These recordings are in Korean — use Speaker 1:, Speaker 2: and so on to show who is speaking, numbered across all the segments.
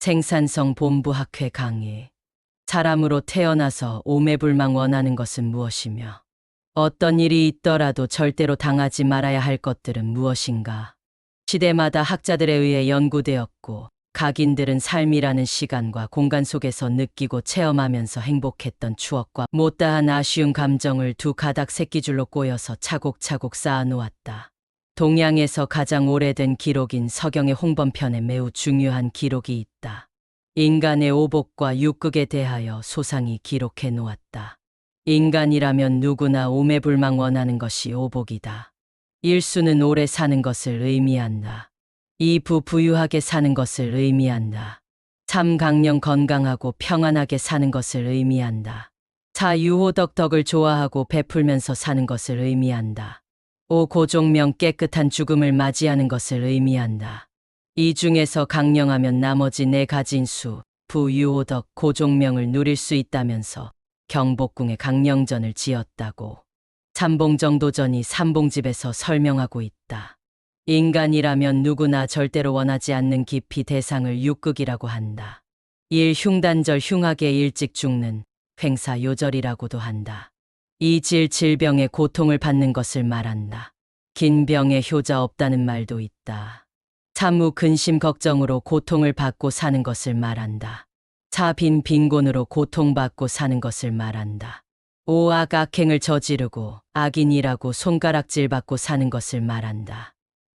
Speaker 1: 생산성 본부학회 강의. 사람으로 태어나서 오매불망 원하는 것은 무엇이며 어떤 일이 있더라도 절대로 당하지 말아야 할 것들은 무엇인가. 시대마다 학자들에 의해 연구되었고 각인들은 삶이라는 시간과 공간 속에서 느끼고 체험하면서 행복했던 추억과 못다한 아쉬운 감정을 두 가닥 새끼줄로 꼬여서 차곡차곡 쌓아놓았다. 동양에서 가장 오래된 기록인 서경의 홍범편에 매우 중요한 기록이 있다. 인간의 오복과 육극에 대하여 소상히 기록해 놓았다. 인간이라면 누구나 오매불망 원하는 것이 오복이다. 일수는 오래 사는 것을 의미한다. 이부 부유하게 사는 것을 의미한다. 참 강령 건강하고 평안하게 사는 것을 의미한다. 자유호덕 덕을 좋아하고 베풀면서 사는 것을 의미한다. 오 고종명 깨끗한 죽음을 맞이하는 것을 의미한다. 이 중에서 강령하면 나머지 네 가진 수, 부유호덕, 고종명을 누릴 수 있다면서 경복궁에 강령전을 지었다고. 삼봉정도전이 삼봉집에서 설명하고 있다. 인간이라면 누구나 절대로 원하지 않는 깊이 대상을 육극이라고 한다. 일 흉단절 흉하게 일찍 죽는 횡사 요절이라고도 한다. 이 질 질병의 고통을 받는 것을 말한다. 긴 병에 효자 없다는 말도 있다. 참무 근심 걱정으로 고통을 받고 사는 것을 말한다. 차빈 빈곤으로 고통받고 사는 것을 말한다. 오악 악행을 저지르고 악인이라고 손가락질 받고 사는 것을 말한다.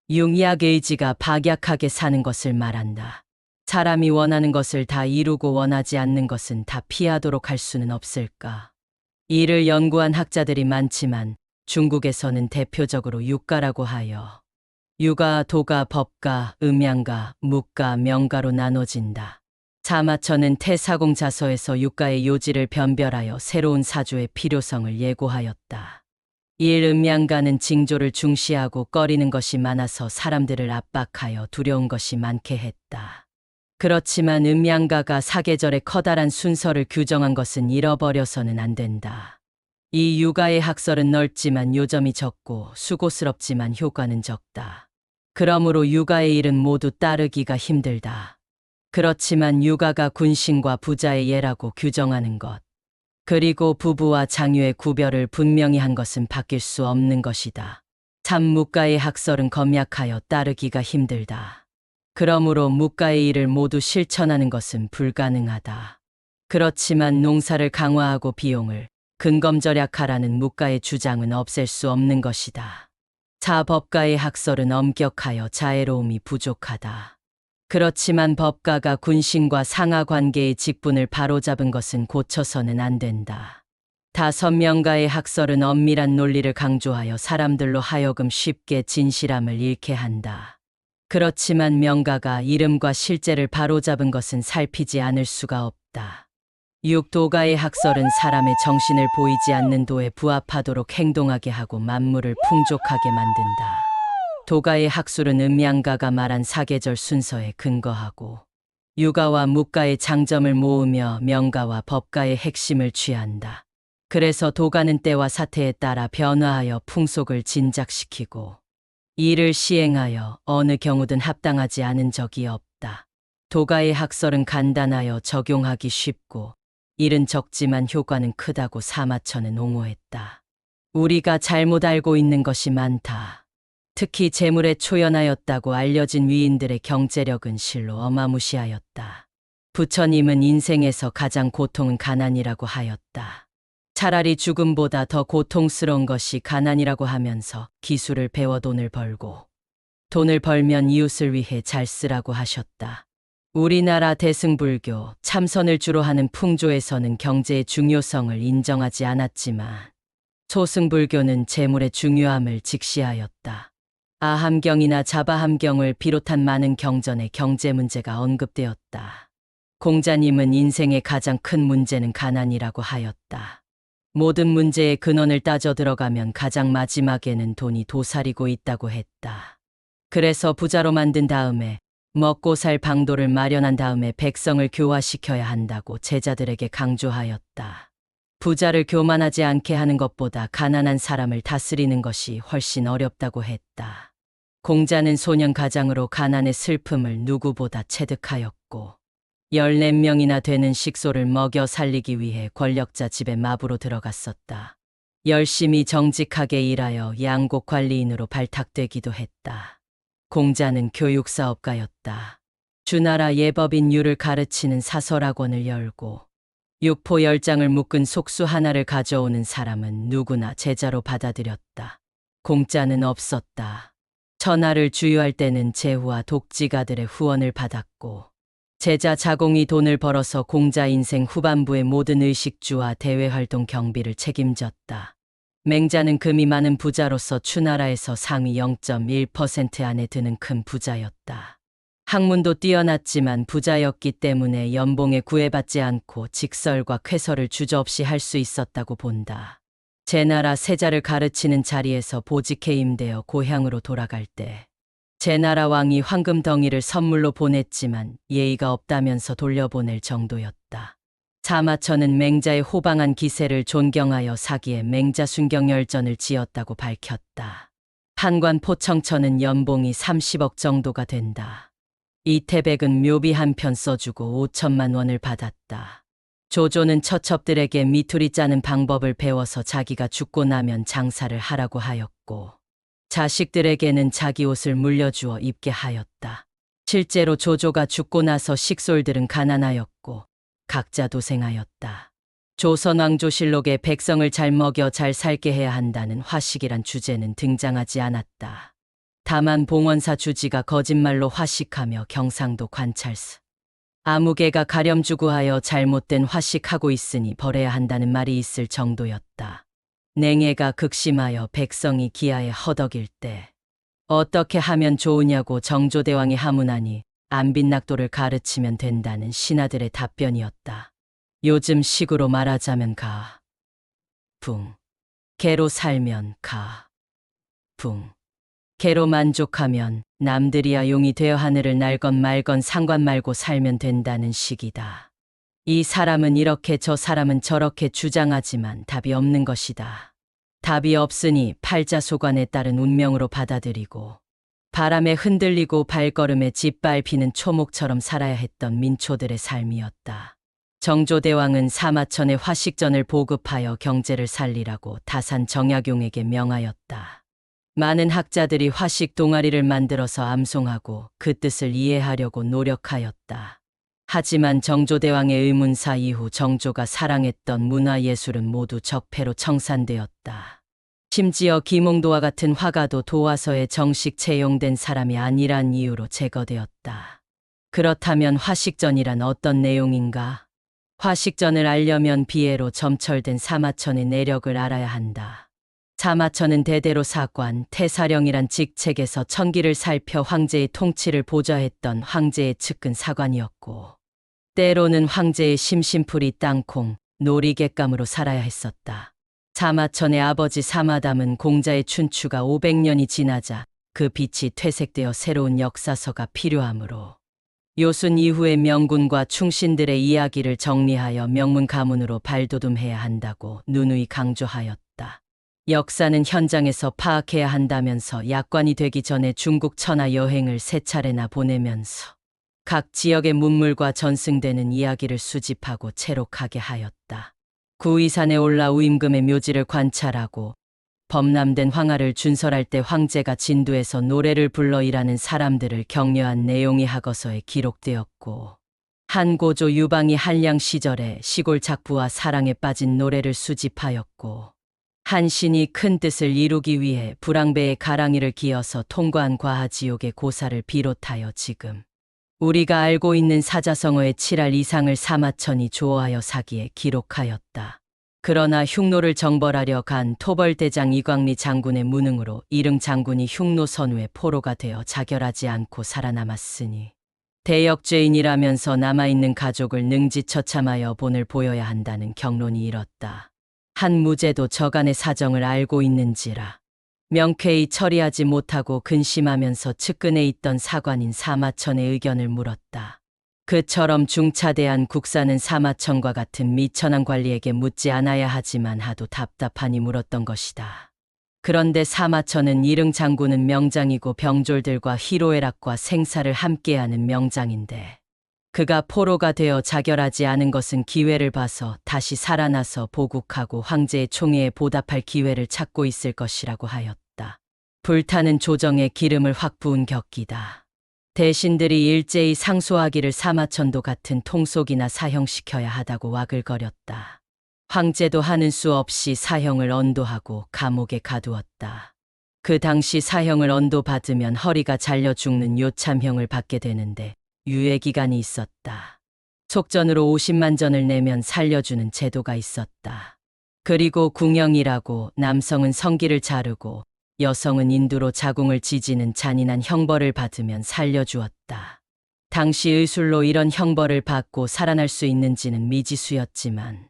Speaker 1: 융약 의지가 박약하게 사는 것을 말한다. 사람이 원하는 것을 다 이루고 원하지 않는 것은 다 피하도록 할 수는 없을까? 이를 연구한 학자들이 많지만 중국에서는 대표적으로 육가라고 하여 유가, 도가, 법가, 음양가, 묵가, 명가로 나눠진다. 자마처는 태사공 자서에서 육가의 요지를 변별하여 새로운 사주의 필요성을 예고하였다. 일 음양가는 징조를 중시하고 꺼리는 것이 많아서 사람들을 압박하여 두려운 것이 많게 했다. 그렇지만 음양가가 사계절의 커다란 순서를 규정한 것은 잃어버려서는 안 된다. 이 육아의 학설은 넓지만 요점이 적고 수고스럽지만 효과는 적다. 그러므로 육아의 일은 모두 따르기가 힘들다. 그렇지만 육아가 군신과 부자의 예라고 규정하는 것. 그리고 부부와 장유의 구별을 분명히 한 것은 바뀔 수 없는 것이다. 참 묵가의 학설은 검약하여 따르기가 힘들다. 그러므로 묵가의 일을 모두 실천하는 것은 불가능하다. 그렇지만 농사를 강화하고 비용을 근검 절약하라는 묵가의 주장은 없앨 수 없는 것이다. 자법가의 학설은 엄격하여 자애로움이 부족하다. 그렇지만 법가가 군신과 상하 관계의 직분을 바로잡은 것은 고쳐서는 안 된다. 다섯 명가의 학설은 엄밀한 논리를 강조하여 사람들로 하여금 쉽게 진실함을 잃게 한다. 그렇지만 명가가 이름과 실제를 바로잡은 것은 살피지 않을 수가 없다. 육도가의 학설은 사람의 정신을 보이지 않는 도에 부합하도록 행동하게 하고 만물을 풍족하게 만든다. 도가의 학술은 음양가가 말한 사계절 순서에 근거하고 유가와 묵가의 장점을 모으며 명가와 법가의 핵심을 취한다. 그래서 도가는 때와 사태에 따라 변화하여 풍속을 진작시키고 이를 시행하여 어느 경우든 합당하지 않은 적이 없다. 도가의 학설은 간단하여 적용하기 쉽고 일은 적지만 효과는 크다고 사마천은 옹호했다. 우리가 잘못 알고 있는 것이 많다. 특히 재물에 초연하였다고 알려진 위인들의 경제력은 실로 어마무시하였다. 부처님은 인생에서 가장 고통은 가난이라고 하였다. 차라리 죽음보다 더 고통스러운 것이 가난이라고 하면서 기술을 배워 돈을 벌고 돈을 벌면 이웃을 위해 잘 쓰라고 하셨다. 우리나라 대승불교 참선을 주로 하는 풍조에서는 경제의 중요성을 인정하지 않았지만 소승불교는 재물의 중요함을 직시하였다. 아함경이나 자바함경을 비롯한 많은 경전에 경제 문제가 언급되었다. 공자님은 인생의 가장 큰 문제는 가난이라고 하였다. 모든 문제의 근원을 따져 들어가면 가장 마지막에는 돈이 도사리고 있다고 했다. 그래서 부자로 만든 다음에 먹고 살 방도를 마련한 다음에 백성을 교화시켜야 한다고 제자들에게 강조하였다. 부자를 교만하지 않게 하는 것보다 가난한 사람을 다스리는 것이 훨씬 어렵다고 했다. 공자는 소년 가장으로 가난의 슬픔을 누구보다 체득하였고 14명이나 되는 식소를 먹여 살리기 위해 권력자 집에 마부로 들어갔었다. 열심히 정직하게 일하여 양곡 관리인으로 발탁되기도 했다. 공자는 교육사업가였다. 주나라 예법인 유를 가르치는 사설학원을 열고 육포 열 장을 묶은 속수 하나를 가져오는 사람은 누구나 제자로 받아들였다. 공짜는 없었다. 천하를 주유할 때는 제후와 독지가들의 후원을 받았고 제자 자공이 돈을 벌어서 공자 인생 후반부의 모든 의식주와 대외활동 경비를 책임졌다. 맹자는 금이 많은 부자로서 추나라에서 상위 0.1% 안에 드는 큰 부자였다. 학문도 뛰어났지만 부자였기 때문에 연봉에 구애받지 않고 직설과 쾌설을 주저없이 할 수 있었다고 본다. 제나라 세자를 가르치는 자리에서 보직해 임되어 고향으로 돌아갈 때 제 나라 왕이 황금 덩이를 선물로 보냈지만 예의가 없다면서 돌려보낼 정도였다. 사마천은 맹자의 호방한 기세를 존경하여 사기에 맹자 순경 열전을 지었다고 밝혔다. 판관 포청천은 연봉이 30억 정도가 된다. 이태백은 묘비 한 편 써주고 5천만 원을 받았다. 조조는 처첩들에게 미투리 짜는 방법을 배워서 자기가 죽고 나면 장사를 하라고 하였고, 자식들에게는 자기 옷을 물려주어 입게 하였다. 실제로 조조가 죽고 나서 식솔들은 가난하였고, 각자 도생하였다. 조선왕조실록에 백성을 잘 먹여 잘 살게 해야 한다는 화식이란 주제는 등장하지 않았다. 다만 봉원사 주지가 거짓말로 화식하며 경상도 관찰스. 아무개가 가렴주구하여 잘못된 화식하고 있으니 벌해야 한다는 말이 있을 정도였다. 냉해가 극심하여 백성이 기아에 허덕일 때 어떻게 하면 좋으냐고 정조대왕이 하문하니 안빈낙도를 가르치면 된다는 신하들의 답변이었다. 요즘 식으로 말하자면 가. 붕. 개로 살면 가. 붕. 개로 만족하면 남들이야 용이 되어 하늘을 날건 말건 상관 말고 살면 된다는 식이다. 이 사람은 이렇게 저 사람은 저렇게 주장하지만 답이 없는 것이다. 답이 없으니 팔자소관에 따른 운명으로 받아들이고 바람에 흔들리고 발걸음에 짓밟히는 초목처럼 살아야 했던 민초들의 삶이었다. 정조대왕은 사마천의 화식전을 보급하여 경제를 살리라고 다산 정약용에게 명하였다. 많은 학자들이 화식 동아리를 만들어서 암송하고 그 뜻을 이해하려고 노력하였다. 하지만 정조대왕의 의문사 이후 정조가 사랑했던 문화예술은 모두 적폐로 청산되었다. 심지어 김홍도와 같은 화가도 도화서에 정식 채용된 사람이 아니란 이유로 제거되었다. 그렇다면 화식전이란 어떤 내용인가? 화식전을 알려면 비애로 점철된 사마천의 내력을 알아야 한다. 사마천은 대대로 사관, 태사령이란 직책에서 천기를 살펴 황제의 통치를 보좌했던 황제의 측근 사관이었고, 때로는 황제의 심심풀이 땅콩, 놀이객감으로 살아야 했었다. 사마천의 아버지 사마담은 공자의 춘추가 500년이 지나자 그 빛이 퇴색되어 새로운 역사서가 필요하므로 요순 이후의 명군과 충신들의 이야기를 정리하여 명문 가문으로 발돋움해야 한다고 누누이 강조하였다. 역사는 현장에서 파악해야 한다면서 약관이 되기 전에 중국 천하 여행을 세 차례나 보내면서 각 지역의 문물과 전승되는 이야기를 수집하고 채록하게 하였다. 구이산에 올라 우임금의 묘지를 관찰하고 범람된 황하를 준설할 때 황제가 진두에서 노래를 불러 일하는 사람들을 격려한 내용이 학어서에 기록되었고 한 고조 유방이 한량 시절에 시골 작부와 사랑에 빠진 노래를 수집하였고 한 신이 큰 뜻을 이루기 위해 불황배의 가랑이를 기어서 통과한 과하지옥의 고사를 비롯하여 지금 우리가 알고 있는 사자성어의 7할 이상을 사마천이 조어하여 사기에 기록하였다. 그러나 흉노를 정벌하려 간 토벌대장 이광리 장군의 무능으로 이릉 장군이 흉노 선우의 포로가 되어 자결하지 않고 살아남았으니 대역죄인이라면서 남아있는 가족을 능지처참하여 본을 보여야 한다는 경론이 일었다. 한 무죄도 저간의 사정을 알고 있는지라 명쾌히 처리하지 못하고 근심하면서 측근에 있던 사관인 사마천의 의견을 물었다. 그처럼 중차대한 국사는 사마천과 같은 미천한 관리에게 묻지 않아야 하지만 하도 답답하니 물었던 것이다. 그런데 사마천은 이릉 장군은 명장이고 병졸들과 희로애락과 생사를 함께하는 명장인데 그가 포로가 되어 자결하지 않은 것은 기회를 봐서 다시 살아나서 보국하고 황제의 총애에 보답할 기회를 찾고 있을 것이라고 하였다. 불타는 조정에 기름을 확 부은 격기다. 대신들이 일제히 상소하기를 사마천도 같은 통속이나 사형시켜야 하다고 와글거렸다. 황제도 하는 수 없이 사형을 언도하고 감옥에 가두었다. 그 당시 사형을 언도받으면 허리가 잘려 죽는 요참형을 받게 되는데 유예 기간이 있었다. 속전으로 50만 전을 내면 살려주는 제도가 있었다. 그리고 궁형이라고 남성은 성기를 자르고 여성은 인두로 자궁을 지지는 잔인한 형벌을 받으면 살려주었다. 당시 의술로 이런 형벌을 받고 살아날 수 있는지는 미지수였지만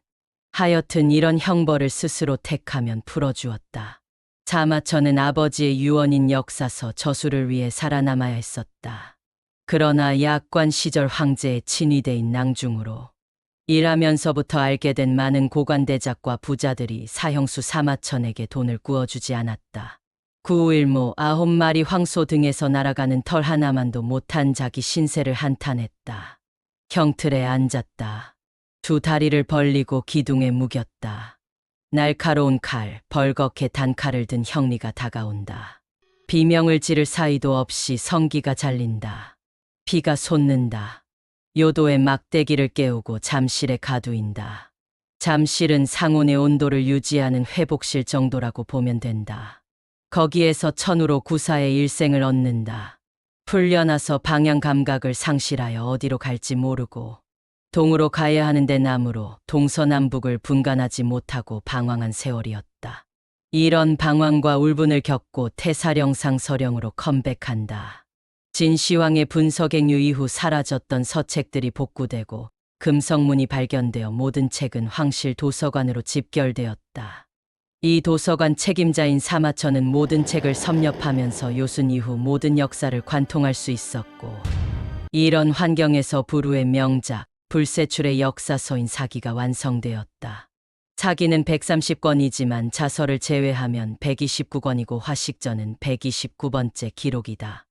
Speaker 1: 하여튼 이런 형벌을 스스로 택하면 풀어주었다. 자마천은 아버지의 유언인 역사서 저수를 위해 살아남아야 했었다. 그러나 약관 시절 황제의 친위대인 낭중으로 일하면서부터 알게 된 많은 고관대작과 부자들이 사형수 사마천에게 돈을 구워주지 않았다. 구일모 아홉 마리 황소 등에서 날아가는 털 하나만도 못한 자기 신세를 한탄했다. 형틀에 앉았다. 두 다리를 벌리고 기둥에 묵였다. 날카로운 칼, 벌겋게 단칼을 든 형리가 다가온다. 비명을 지를 사이도 없이 성기가 잘린다. 피가 솟는다. 요도의 막대기를 깨우고 잠실에 가두인다. 잠실은 상온의 온도를 유지하는 회복실 정도라고 보면 된다. 거기에서 천으로 구사의 일생을 얻는다. 풀려나서 방향 감각을 상실하여 어디로 갈지 모르고 동으로 가야 하는데 남으로 동서남북을 분간하지 못하고 방황한 세월이었다. 이런 방황과 울분을 겪고 태사령상 서령으로 컴백한다. 진시황의 분석행유 이후 사라졌던 서책들이 복구되고 금성문이 발견되어 모든 책은 황실 도서관으로 집결되었다. 이 도서관 책임자인 사마천은 모든 책을 섭렵하면서 요순 이후 모든 역사를 관통할 수 있었고 이런 환경에서 부루의 명작 불세출의 역사서인 사기가 완성되었다. 사기는 130권이지만 자서를 제외하면 129권이고 화식전은 129번째 기록이다.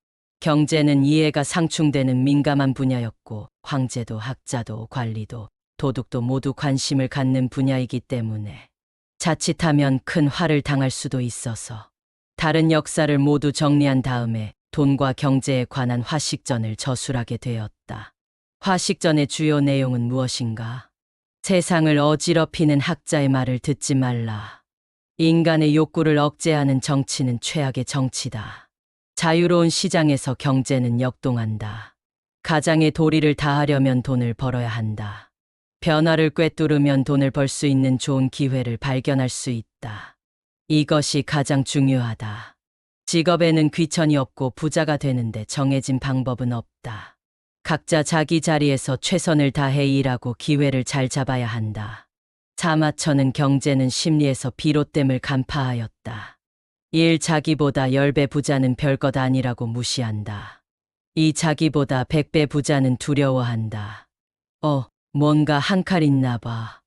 Speaker 1: 경제는 이해가 상충되는 민감한 분야였고 황제도 학자도 관리도 도둑도 모두 관심을 갖는 분야이기 때문에 자칫하면 큰 화를 당할 수도 있어서 다른 역사를 모두 정리한 다음에 돈과 경제에 관한 화식전을 저술하게 되었다. 화식전의 주요 내용은 무엇인가? 세상을 어지럽히는 학자의 말을 듣지 말라. 인간의 욕구를 억제하는 정치는 최악의 정치다. 자유로운 시장에서 경제는 역동한다. 가장의 도리를 다하려면 돈을 벌어야 한다. 변화를 꿰뚫으면 돈을 벌 수 있는 좋은 기회를 발견할 수 있다. 이것이 가장 중요하다. 직업에는 귀천이 없고 부자가 되는데 정해진 방법은 없다. 각자 자기 자리에서 최선을 다해 일하고 기회를 잘 잡아야 한다. 자마처는 경제는 심리에서 비롯됨을 간파하였다. 일 자기보다 열배 부자는 별것 아니라고 무시한다. 이 자기보다 백배 부자는 두려워한다. 어, 뭔가 한 칼 있나 봐.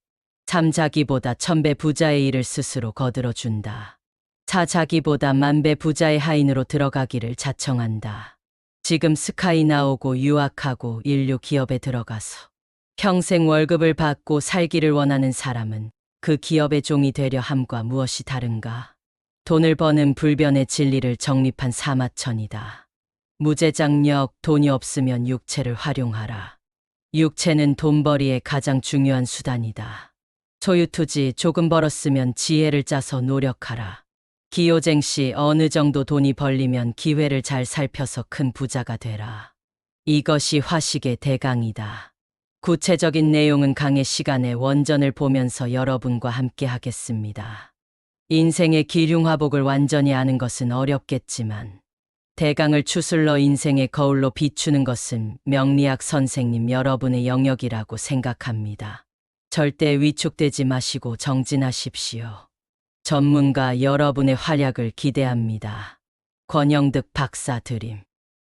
Speaker 1: 참 자기보다 천배 부자의 일을 스스로 거들어준다. 차 자기보다 만배 부자의 하인으로 들어가기를 자청한다. 지금 스카이 나오고 유학하고 인류 기업에 들어가서 평생 월급을 받고 살기를 원하는 사람은 그 기업의 종이 되려 함과 무엇이 다른가? 돈을 버는 불변의 진리를 정립한 사마천이다. 무제장력, 돈이 없으면 육체를 활용하라. 육체는 돈벌이의 가장 중요한 수단이다. 소유투지 조금 벌었으면 지혜를 짜서 노력하라. 기호쟁 씨 어느 정도 돈이 벌리면 기회를 잘 살펴서 큰 부자가 되라. 이것이 화식의 대강이다. 구체적인 내용은 강의 시간에 원전을 보면서 여러분과 함께 하겠습니다. 인생의 기륭화복을 완전히 아는 것은 어렵겠지만 대강을 추슬러 인생의 거울로 비추는 것은 명리학 선생님 여러분의 영역이라고 생각합니다. 절대 위축되지 마시고 정진하십시오. 전문가 여러분의 활약을 기대합니다. 권영득 박사 드림.